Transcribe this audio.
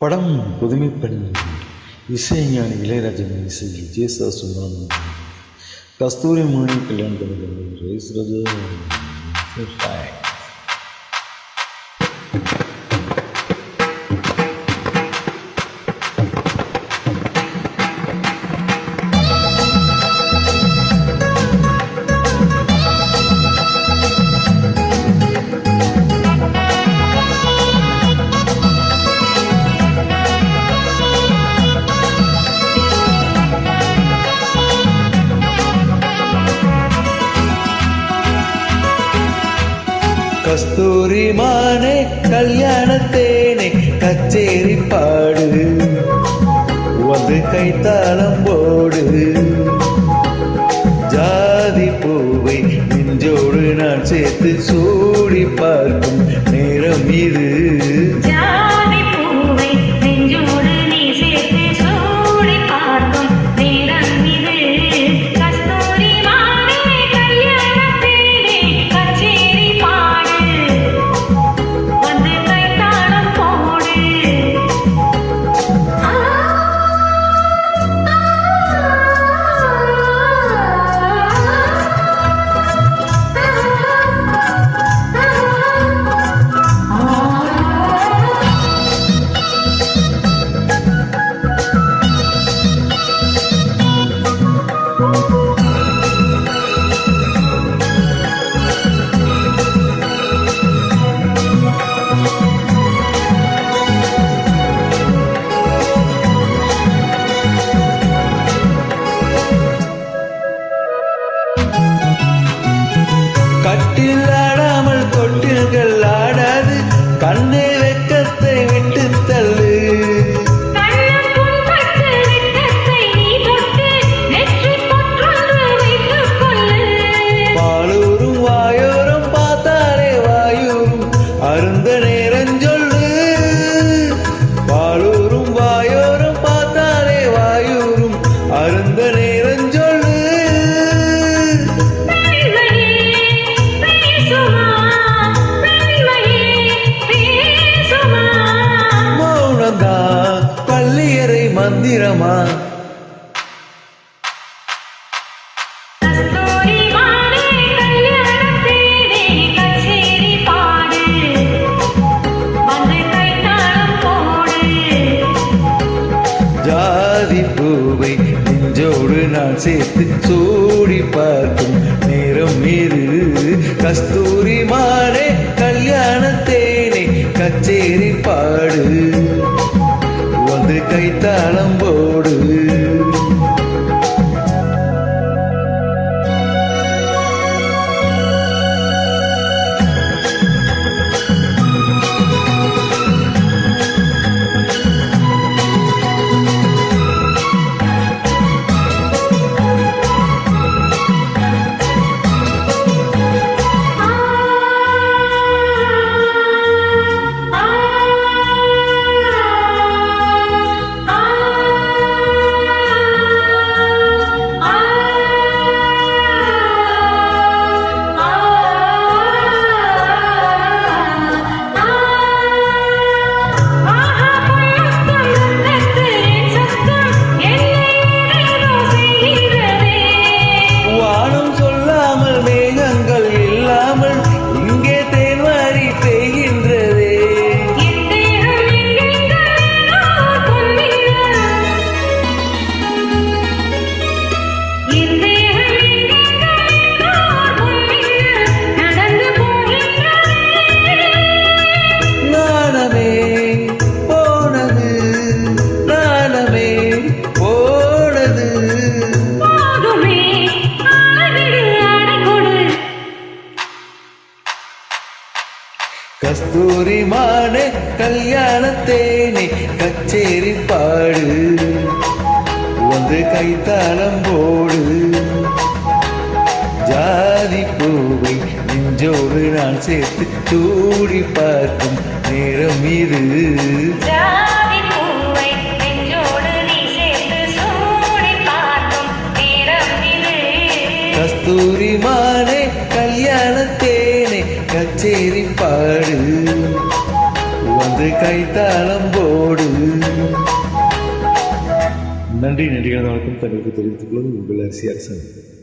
படம் புதுமைப்பெண் இசைஞானி இளையராஜன் இசையில் ஜேசா சுனாமி கஸ்தூரி மணி கல்யாணம் பண்ணுறது ரேஸ் ராஜா கஸ்தூரி மானே கல்யாணத்தேனே கச்சேரி பாடு. வந்து கைத்தாளம் போடு. ஜாதி பூவை நெஞ்சோடு நான் சேர்த்து சூ சேர்த்து சூடி பார்க்கும் நேரம் இது. கஸ்தூரி மானே கஸ்தூரி மானே கல்யாணத்தேனே கச்சேரி பாடு. வந்து கைத்தாளம் போடு. ஜாதி பூவை நெஞ்சோடு நான் சேர்த்து சூடி பார்க்கும் நேரம் இது. கஸ்தூரி மானே கல்யாணத்தேனே கச்சேரி பாடு. வந்து கைத்தாளம் போடு. நன்றி நன்றிகள் வணக்கம் தங்களுக்கு தெரிவித்துக் கொள்வது உங்கள் அரசி அரசன்.